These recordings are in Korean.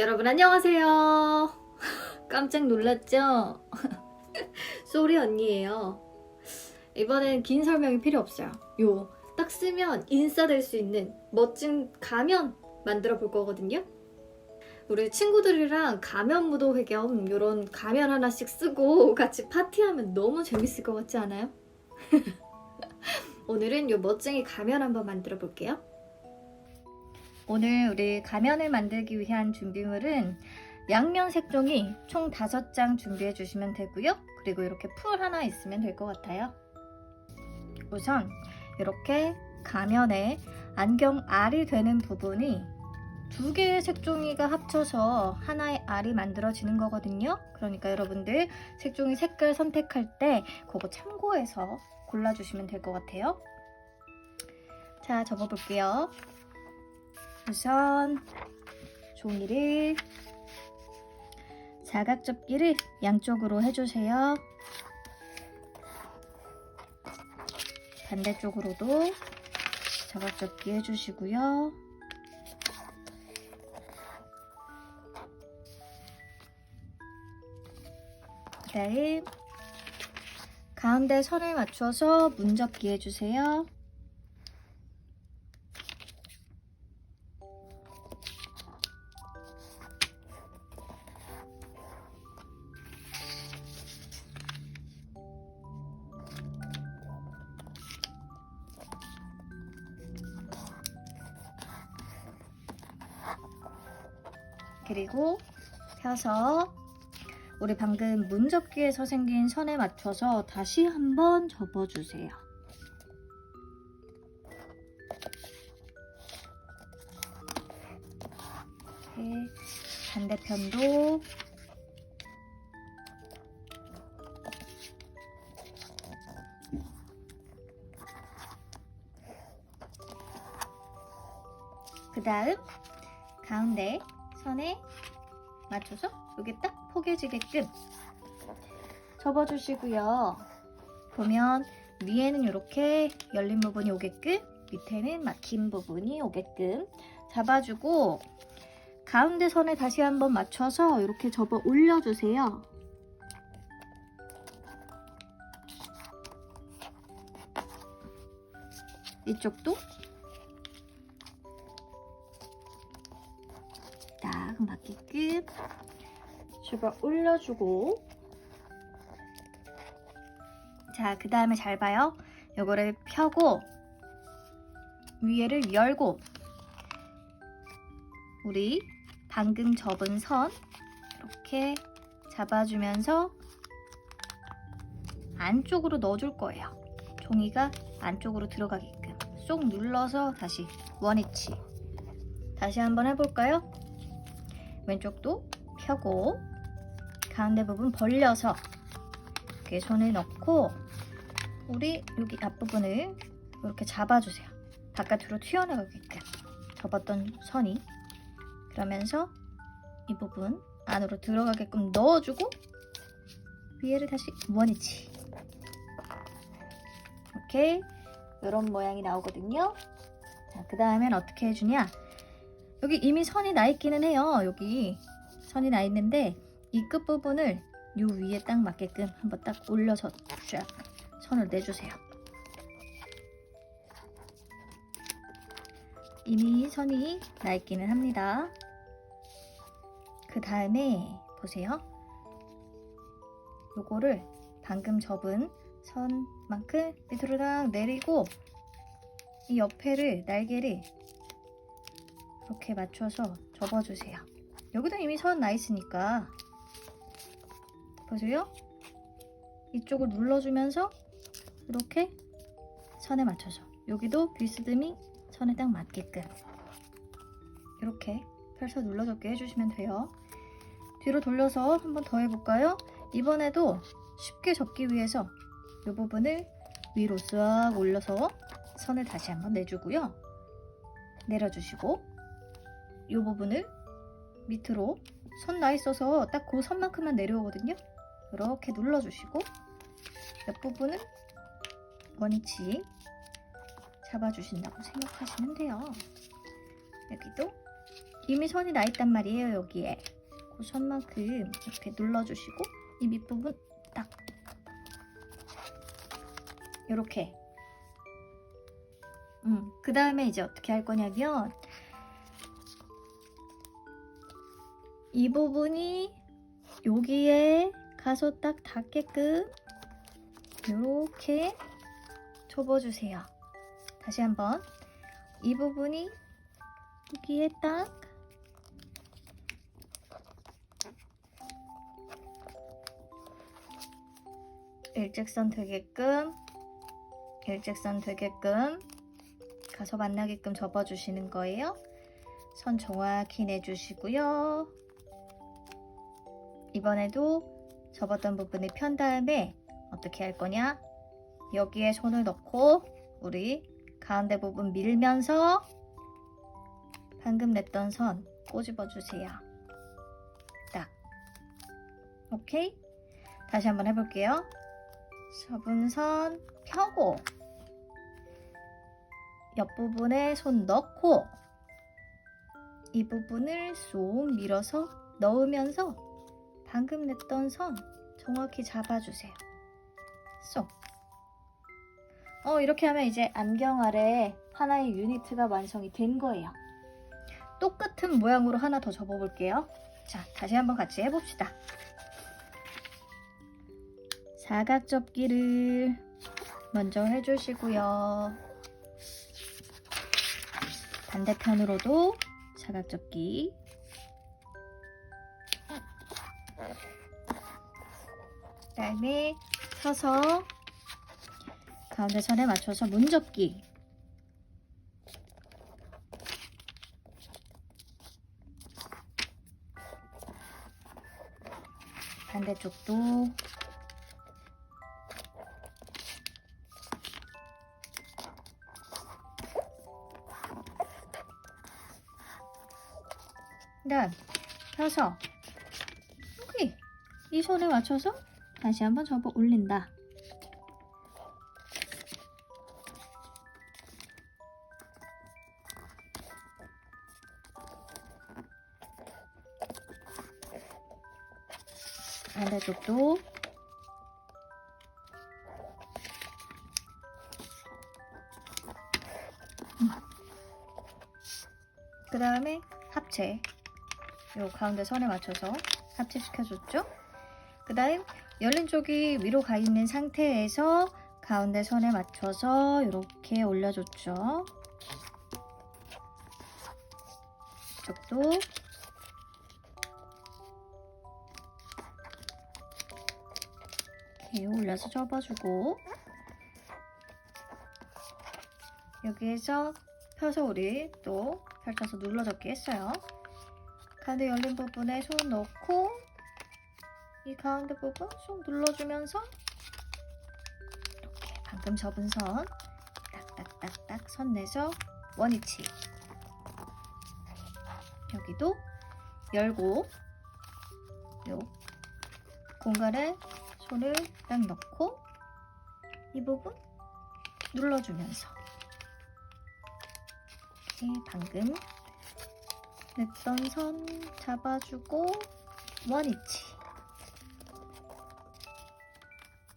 여러분 안녕하세요. 깜짝 놀랐죠? 쏘리 언니예요. 이번엔 긴 설명이 필요 없어요. 요 딱 쓰면 인싸 될 수 있는 멋진 가면 만들어 볼 거거든요. 우리 친구들이랑 가면 무도회 겸 이런 가면 하나씩 쓰고 같이 파티하면 너무 재밌을 것 같지 않아요? 오늘은 요 멋쟁이 가면 한번 만들어 볼게요. 오늘 우리 가면을 만들기 위한 준비물은 양면 색종이 총 5장 준비해 주시면 되고요. 그리고 이렇게 풀 하나 있으면 될 것 같아요. 우선 이렇게 가면에 안경 알이 되는 부분이 두 개의 색종이가 합쳐서 하나의 알이 만들어지는 거거든요. 그러니까 여러분들 색종이 색깔 선택할 때 그거 참고해서 골라주시면 될 것 같아요. 자, 접어볼게요. 우선 종이를 사각 접기를 양쪽으로 해주세요. 반대쪽으로도 사각 접기 해주시고요. 그 다음 가운데 선을 맞춰서 문접기 해주세요. 그리고 펴서 우리 방금 문 접기에서 생긴 선에 맞춰서 다시 한번 접어주세요. 이렇게 반대편도 그 다음 가운데 선에 맞춰서 여기 딱 포개지게끔 접어주시고요. 보면 위에는 이렇게 열린 부분이 오게끔 밑에는 막힌 부분이 오게끔 잡아주고 가운데 선에 다시 한번 맞춰서 이렇게 접어 올려주세요. 이쪽도 딱 맞게끔 접어 올려주고 자, 그 다음에 잘 봐요. 요거를 펴고 위에를 열고 우리 방금 접은 선 이렇게 잡아주면서 안쪽으로 넣어줄 거예요. 종이가 안쪽으로 들어가게끔 쏙 눌러서 다시 원위치 다시 한번 해볼까요? 왼쪽도 펴고 가운데 부분 벌려서 이렇게 손을 넣고 우리 여기 앞부분을 이렇게 잡아주세요. 바깥으로 튀어나가게끔 접었던 선이 그러면서 이 부분 안으로 들어가게끔 넣어주고 위에를 다시 원위치 이렇게 이런 모양이 나오거든요. 자, 그 다음엔 어떻게 해주냐? 여기 이미 선이 나 있기는 해요. 여기 선이 나 있는데 이 끝부분을 요 위에 딱 맞게끔 한번 딱 올려서 쫙 선을 내주세요. 이미 선이 나 있기는 합니다. 그 다음에 보세요. 요거를 방금 접은 선만큼 밑으로 딱 내리고 이 옆에를 날개를 이렇게 맞춰서 접어주세요. 여기도 이미 선 나 있으니까 보세요. 이쪽을 눌러주면서 이렇게 선에 맞춰서 여기도 비스듬히 선에 딱 맞게끔 이렇게 펼쳐 눌러줬게 해주시면 돼요. 뒤로 돌려서 한번 더 해볼까요? 이번에도 쉽게 접기 위해서 이 부분을 위로 싹 올려서 선을 다시 한번 내주고요. 내려주시고 이 부분을 밑으로 선 나 있어서 딱 그 선만큼만 내려오거든요. 이렇게 눌러주시고 옆부분은 원위치 잡아주신다고 생각하시면 돼요. 여기도 이미 선이 나 있단 말이에요 여기에 그 선만큼 이렇게 눌러주시고 이 밑부분 딱 이렇게 음, 그 다음에 이제 어떻게 할 거냐면 이 부분이 여기에 가서 딱 닿게끔 이렇게 접어주세요. 다시 한번 이 부분이 여기에 딱 일직선 되게끔 일직선 되게끔 가서 만나게끔 접어주시는 거예요. 선 정확히 내주시고요. 이번에도 접었던 부분을 편 다음에 어떻게 할 거냐? 여기에 손을 넣고 우리 가운데 부분 밀면서 방금 냈던 선 꼬집어 주세요. 딱. 오케이? 다시 한번 해볼게요. 접은 선 펴고 옆부분에 손 넣고 이 부분을 쏙 밀어서 넣으면서 방금 냈던 선 정확히 잡아주세요. 쏙. 어, 이렇게 하면 이제 안경 아래 하나의 유니트가 완성이 된 거예요. 똑같은 모양으로 하나 더 접어볼게요. 자, 다시 한번 같이 해봅시다. 사각 접기를 먼저 해주시고요. 반대편으로도 사각 접기. 그 다음에 서서 가운데 선에 맞춰서 문접기. 반대쪽도 그다음 펴서 여기 이 손에 맞춰서 다시 한번 접어 올린다. 반대쪽도. 그 다음에 합체. 요 가운데 선에 맞춰서 합체시켜줬죠 그 다음 열린 쪽이 위로 가 있는 상태에서 가운데 선에 맞춰서 이렇게 올려줬죠. 이쪽도. 이렇게 올려서 접어주고. 여기에서 펴서 우리 또 펼쳐서 눌러접기 했어요. 가운데 열린 부분에 손 넣고 이 가운데 부분 쏙 눌러주면서 이렇게 방금 접은 선 딱딱딱딱 선 내서 원위치. 여기도 열고 요 공간에 손을 딱 넣고 이 부분 눌러주면서 이렇게 방금 냈던 선 잡아주고 원위치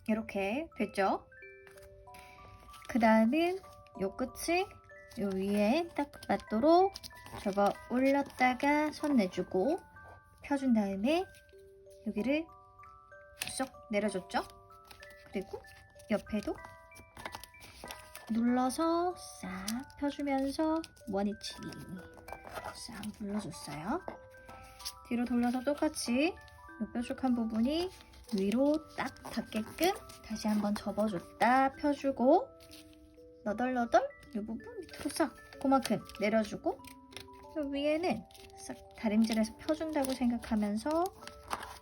이렇게 됐죠? 그 다음은 요 끝을 요 위에 딱 맞도록 접어 올렸다가 손 내주고 펴준 다음에 여기를 쏙 내려줬죠? 그리고 옆에도 눌러서 싹 펴주면서 원위치 싹 눌러줬어요. 뒤로 돌려서 똑같이 이 뾰족한 부분이 위로 딱 닿게끔 다시 한번 접어줬다 펴주고 너덜너덜 이 부분 밑으로 싹 그만큼 내려주고 이 위에는 싹 다림질해서 펴준다고 생각하면서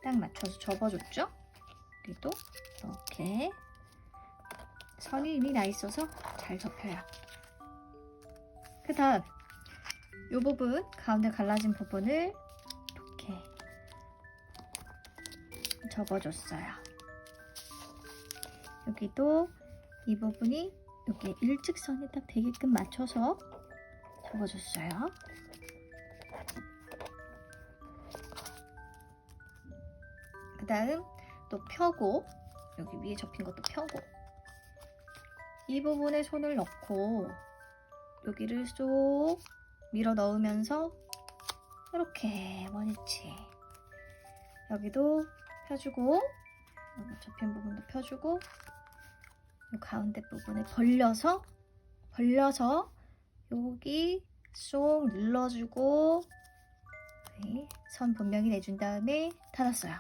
딱 맞춰서 접어줬죠? 그리고 이렇게 선이 이미 나 있어서 잘 접혀요. 그 다음 이 부분 가운데 갈라진 부분을 적어줬어요. 여기도 이 부분이 여기 일직선이 딱 되게끔 맞춰서 적어줬어요. 그 다음 또 펴고 여기 위에 접힌 것도 펴고 이 부분에 손을 넣고 여기를 쏙 밀어 넣으면서 이렇게 원위치 여기도 펴주고 접힌 부분도 펴주고 이 가운데 부분을 벌려서 벌려서 여기 쏙 눌러주고 네, 선 분명히 내준 다음에 닫았어요.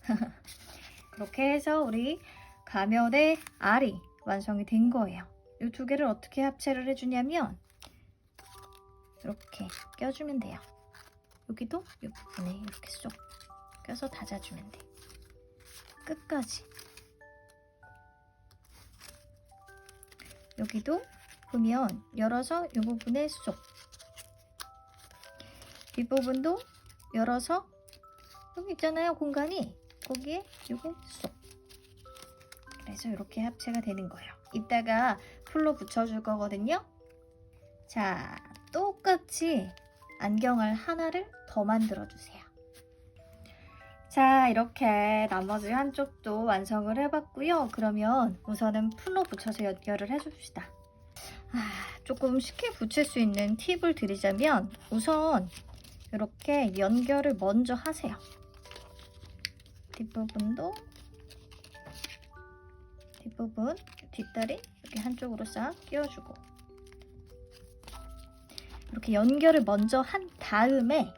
그렇게 해서 우리 가면의 알이 완성이 된 거예요. 이 두 개를 어떻게 합체를 해주냐면 이렇게 껴주면 돼요. 여기도 이 부분에 이렇게 쏙 껴서 다져주면 돼. 끝까지. 여기도 보면 열어서 이 부분에 쏙. 뒷부분도 열어서 여기 있잖아요 공간이 거기에 요게 쏙. 그래서 이렇게 합체가 되는 거예요. 이따가 풀로 붙여줄 거거든요. 자, 똑같이 안경을 하나를 더 만들어 주세요. 자, 이렇게 나머지 한쪽도 완성을 해봤고요. 그러면 우선은 풀로 붙여서 연결을 해줍시다. 아, 조금 쉽게 붙일 수 있는 팁을 드리자면 우선 이렇게 연결을 먼저 하세요. 뒷부분도 뒷부분, 뒷다리 이렇게 한쪽으로 싹 끼워주고 이렇게 연결을 먼저 한 다음에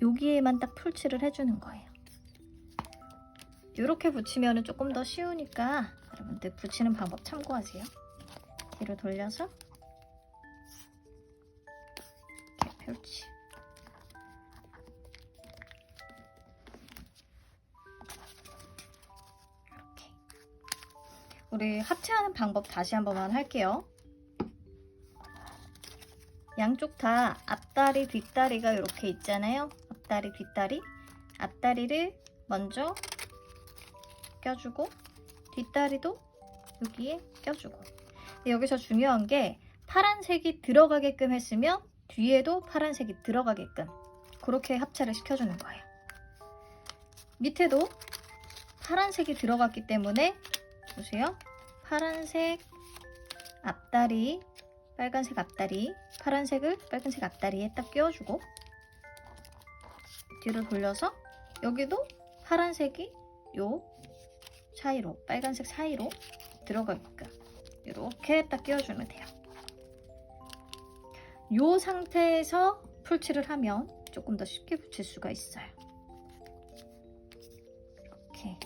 여기에만 딱 풀칠을 해주는 거예요. 이렇게 붙이면 조금 더 쉬우니까 여러분들 붙이는 방법 참고하세요. 뒤로 돌려서 이렇게 펼치. 이렇게. 우리 합체하는 방법 다시 한 번만 할게요. 양쪽 다 앞다리, 뒷다리가 이렇게 있잖아요. 앞다리, 뒷다리. 앞다리를 먼저 껴주고 뒷다리도 여기에 껴주고 여기서 중요한 게 파란색이 들어가게끔 했으면 뒤에도 파란색이 들어가게끔 그렇게 합체를 시켜주는 거예요. 밑에도 파란색이 들어갔기 때문에 보세요. 파란색 앞다리, 빨간색 앞다리, 파란색을 빨간색 앞다리에 딱 끼워주고 뒤로 돌려서 여기도 파란색이 요 사이로 빨간색 사이로 들어가게끔 이렇게 딱 끼워주면 돼요. 요 상태에서 풀칠을 하면 조금 더 쉽게 붙일 수가 있어요. 이렇게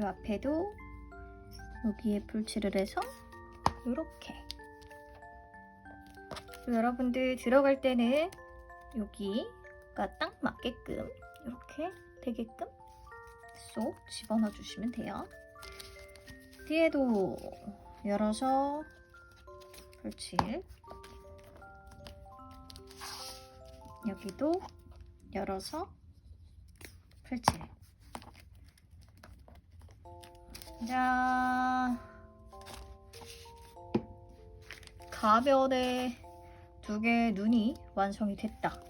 요 앞에도 여기에 풀칠을 해서 이렇게 여러분들 들어갈 때는 여기가 딱 맞게끔 이렇게 되게끔 쏙 집어넣어 주시면 돼요. 뒤에도 열어서 풀칠 여기도 열어서 풀칠 자 가면에 두 개의 눈이 완성이 됐다.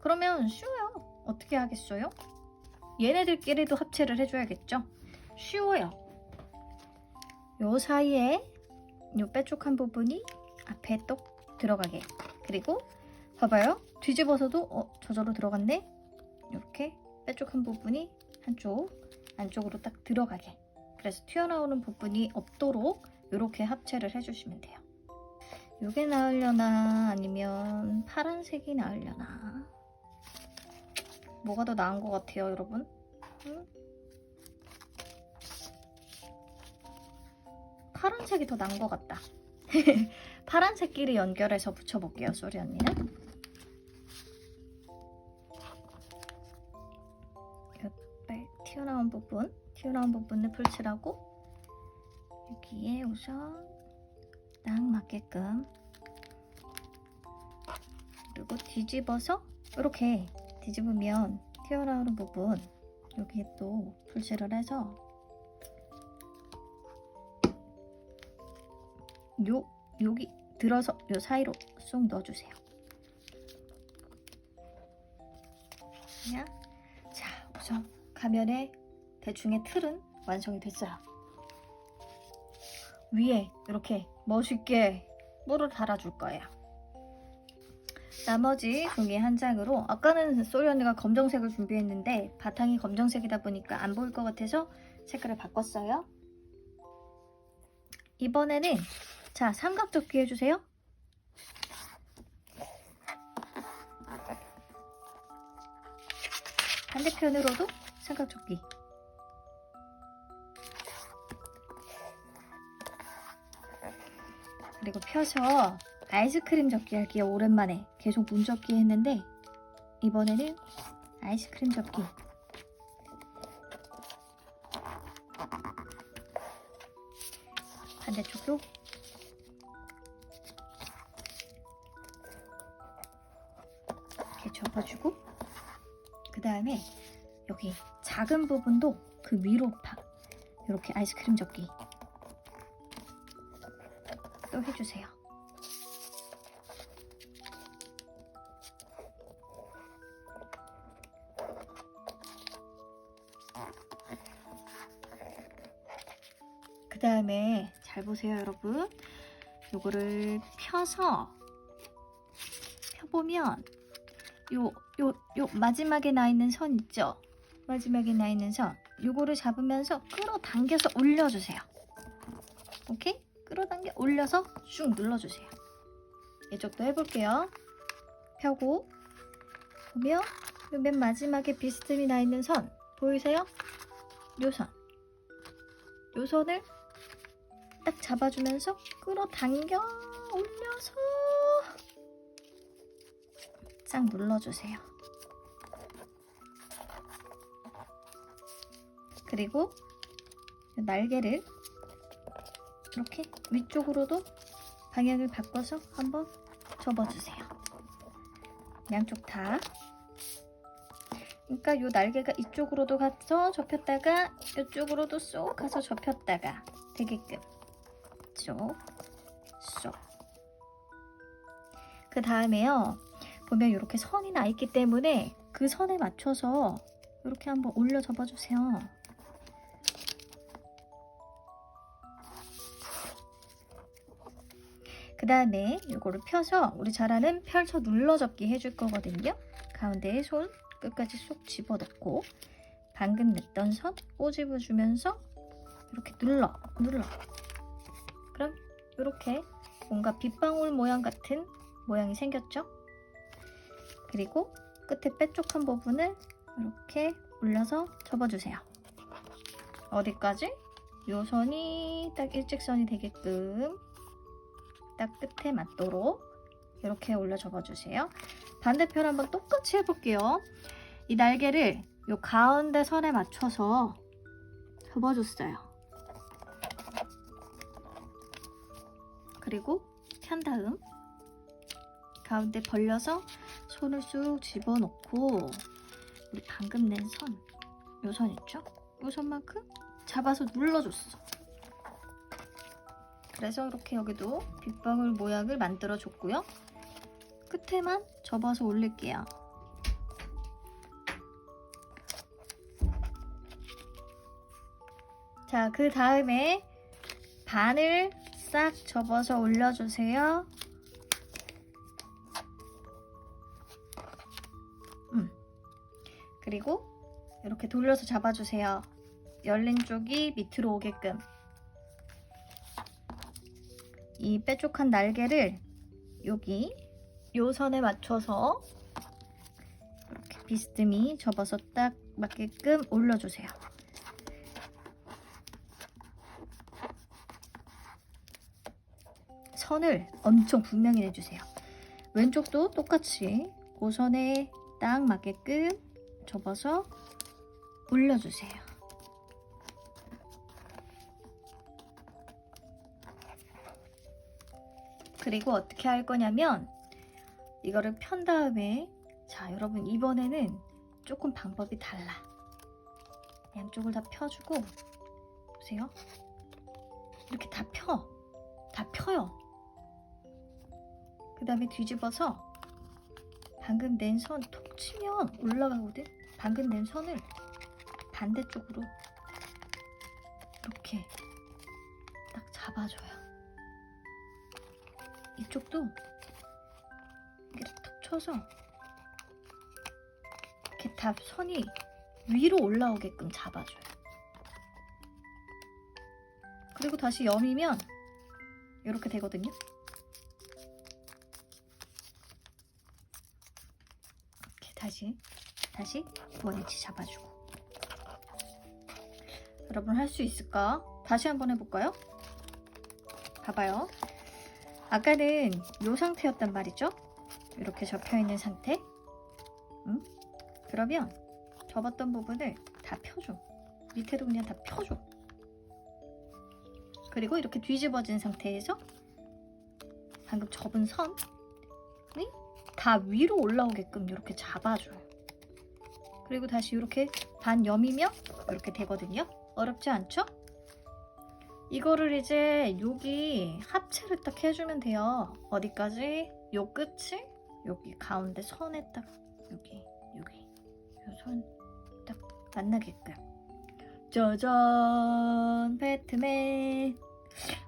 그러면 쉬워요. 어떻게 하겠어요? 얘네들끼리도 합체를 해줘야겠죠? 쉬워요. 요 사이에 요 빼쪽한 부분이 앞에 똑 들어가게. 그리고 봐봐요. 뒤집어서도 어, 저절로 들어갔네? 이렇게 빼쪽한 부분이 한쪽 안쪽으로 딱 들어가게. 그래서 튀어나오는 부분이 없도록 이렇게 합체를 해주시면 돼요. 이게 나으려나 아니면 파란색이 나으려나 뭐가 더 나은 것 같아요 여러분? 응? 파란색이 더 나은 것 같다 파란색끼리 연결해서 붙여볼게요 소리 언니는 옆에 튀어나온 부분 튀어나온 부분을 풀칠하고 여기에 우선 딱 맞게끔 그리고 뒤집어서 이렇게 뒤집으면 튀어나오는 부분 여기에 또 풀칠을 해서 요 여기 들어서 요 사이로 쏙 넣어주세요. 그냥 자 우선 가면의 대충의 틀은 완성이 됐어요. 위에 이렇게 멋있게 물을 달아줄 거예요. 나머지 종이 한 장으로 아까는 소리 언니가 검정색을 준비했는데 바탕이 검정색이다 보니까 안 보일 것 같아서 색깔을 바꿨어요. 이번에는 자 삼각접기 해주세요. 반대편으로도 삼각접기. 그리고 펴서 아이스크림 접기 할게요. 오랜만에 계속 문 접기 했는데 이번에는 아이스크림 접기. 반대쪽도 이렇게 접어주고 그 다음에 여기 작은 부분도 그 위로 파 이렇게 아이스크림 접기 또 해주세요. 그 다음에 잘 보세요 여러분 요거를 펴서 펴보면 요, 요, 요 마지막에 나 있는 선 있죠? 마지막에 나 있는 선 요거를 잡으면서 끌어당겨서 올려주세요 오케이? 끌어당겨 올려서 쭉 눌러주세요 이쪽도 해볼게요 펴고 보면 요맨 마지막에 비스듬히 나 있는 선 보이세요? 요 선. 요 선을 딱 잡아주면서 끌어당겨 올려서 싹 눌러주세요. 그리고 요 날개를 이렇게 위쪽으로도 방향을 바꿔서 한번 접어주세요. 양쪽 다. 그러니까 요 날개가 이쪽으로도 가서 접혔다가 이쪽으로도 쏙 가서 접혔다가 되게끔 쏙, 쏙. 그 다음에요. 보면 이렇게 선이 나 있기 때문에 그 선에 맞춰서 이렇게 한번 올려 접어주세요. 그 다음에 이거를 펴서 우리 잘 아는 펼쳐 눌러 접기 해줄 거거든요. 가운데에 손 끝까지 쏙 집어넣고 방금 냈던 선 꼬집어 주면서 이렇게 눌러 눌러 그럼 이렇게 뭔가 빗방울 모양 같은 모양이 생겼죠? 그리고 끝에 빼쪽한 부분을 이렇게 올려서 접어주세요. 어디까지? 요 선이 딱 일직선이 되게끔 딱 끝에 맞도록 이렇게 올려 접어주세요. 반대편 한번 똑같이 해볼게요. 이 날개를 요 가운데 선에 맞춰서 접어줬어요. 그리고 편 다음 가운데 벌려서 손을 쑥 집어넣고 우리 방금 낸 선, 요 선 있죠? 요 선만큼 잡아서 눌러줬어. 그래서 이렇게 여기도 빗방울 모양을 만들어 줬고요. 끝에만 접어서 올릴게요. 자, 그 다음에 반을 싹 접어서 올려주세요. 음. 그리고 이렇게 돌려서 잡아주세요. 열린 쪽이 밑으로 오게끔. 이 빼쪽한 날개를 여기 요 선에 맞춰서 이렇게 비스듬히 접어서 딱 맞게끔 올려주세요. 선을 엄청 분명히 내주세요. 왼쪽도 똑같이 그 선에 딱 맞게끔 접어서 올려주세요. 그리고 어떻게 할 거냐면 이거를 편 다음에 자 여러분 이번에는 조금 방법이 달라 양쪽을 다 펴주고 보세요 이렇게 다 펴 다 펴요 그 다음에 뒤집어서 방금 낸 선 톡 치면 올라가거든? 방금 낸 선을 반대쪽으로 이렇게 딱 잡아줘요. 이쪽도 이렇게 툭 쳐서 이렇게 다 선이 위로 올라오게끔 잡아줘요. 그리고 다시 여미면 이렇게 되거든요. 이렇게 다시 다시 원위치 잡아주고 여러분 할 수 있을까? 다시 한번 해볼까요? 봐봐요. 아까는 이 상태였단 말이죠. 이렇게 접혀있는 상태. 응? 그러면 접었던 부분을 다 펴줘. 밑에도 그냥 다 펴줘. 그리고 이렇게 뒤집어진 상태에서 방금 접은 선이 다 위로 올라오게끔 이렇게 잡아줘요. 그리고 다시 이렇게 반 여미면 이렇게 되거든요. 어렵지 않죠? 이거를 이제 여기 합체를 딱 해주면 돼요. 어디까지? 요 끝을 여기 가운데 선에 딱 여기 여기 요 선 딱 만나게끔. 짜잔 배트맨.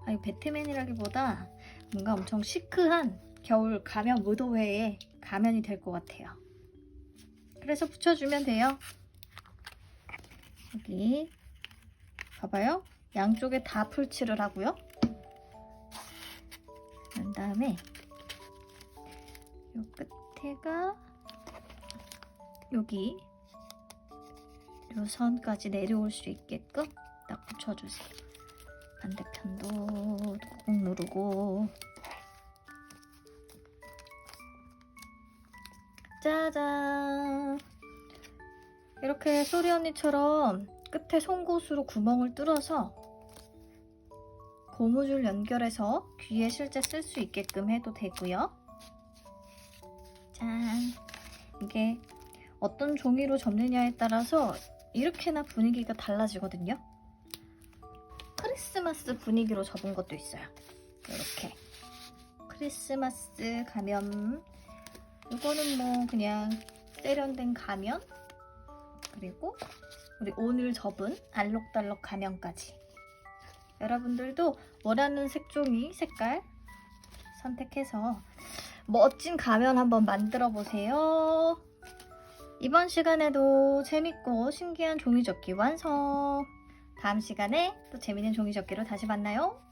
아니 배트맨이라기보다 뭔가 엄청 시크한 겨울 가면 무도회의 가면이 될 것 같아요. 그래서 붙여주면 돼요. 여기 봐봐요. 양쪽에 다 풀칠을 하고요. 그런 다음에 요 끝에가 여기 요 선까지 내려올 수 있게끔 딱 붙여주세요. 반대편도 꾹 누르고 짜잔 이렇게 소리 언니처럼 끝에 송곳으로 구멍을 뚫어서 고무줄 연결해서 귀에 실제 쓸 수 있게끔 해도 되고요. 짠 이게 어떤 종이로 접느냐에 따라서 이렇게나 분위기가 달라지거든요. 크리스마스 분위기로 접은 것도 있어요. 이렇게 크리스마스 가면 이거는 뭐 그냥 세련된 가면 그리고 우리 오늘 접은 알록달록 가면까지 여러분들도 원하는 색종이 색깔 선택해서 멋진 가면 한번 만들어 보세요. 이번 시간에도 재밌고 신기한 종이접기 완성. 다음 시간에 또 재밌는 종이접기로 다시 만나요.